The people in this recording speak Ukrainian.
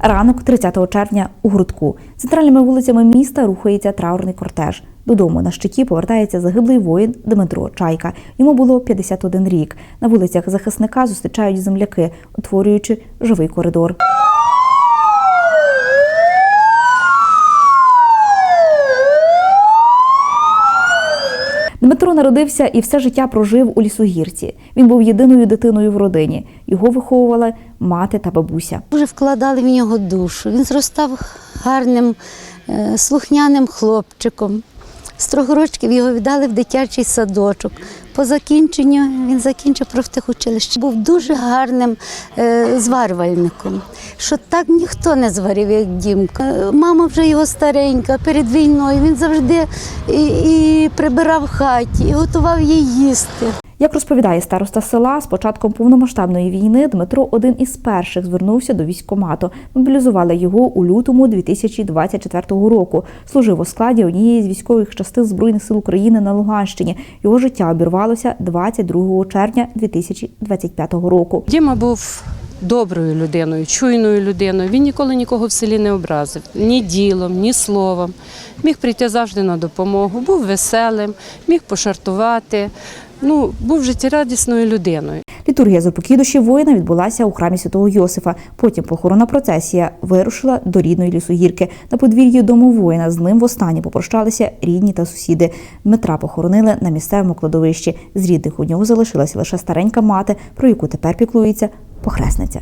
Ранок 30 червня у Грудку. Центральними вулицями міста рухається траурний кортеж. Додому на щиті повертається загиблий воїн Дмитро Чайка. Йому було 51 рік. На вулицях захисника зустрічають земляки, утворюючи живий коридор. Дмитро народився і все життя прожив у лісогірці. Він був єдиною дитиною в родині. Його виховувала мати та бабуся. Дуже вкладали в нього душу. Він зростав гарним, е, слухняним хлопчиком. З трьох років його віддали в дитячий садочок. По закінченню він закінчив профтехучилище. Був дуже гарним е, зварювальником, що так ніхто не зварив, як Дімка. Е, Мама вже його старенька, перед війною він завжди і, і прибирав в хаті, і готував їй їсти. Як розповідає староста села, з початком повномасштабної війни Дмитро один із перших звернувся до військкомату. Мобілізували його у лютому 2024 року. Служив у складі однієї з військових частин Збройних сил України на Луганщині. Його життя обірвалося 22 червня 2025 року. Діма був доброю людиною, чуйною людиною. Він ніколи нікого в селі не образив ні ділом, ні словом. Міг прийти завжди на допомогу, був веселим, міг пошартувати. Ну, був життєрадісною людиною. Літургія запокідуші воїна відбулася у храмі святого Йосифа. Потім похоронна процесія вирушила до рідної лісогірки. На подвір'ї дому воїна з ним востаннє попрощалися рідні та сусіди. Дмитра похоронили на місцевому кладовищі. З рідних у нього залишилася лише старенька мати, про яку тепер піклується похресниця.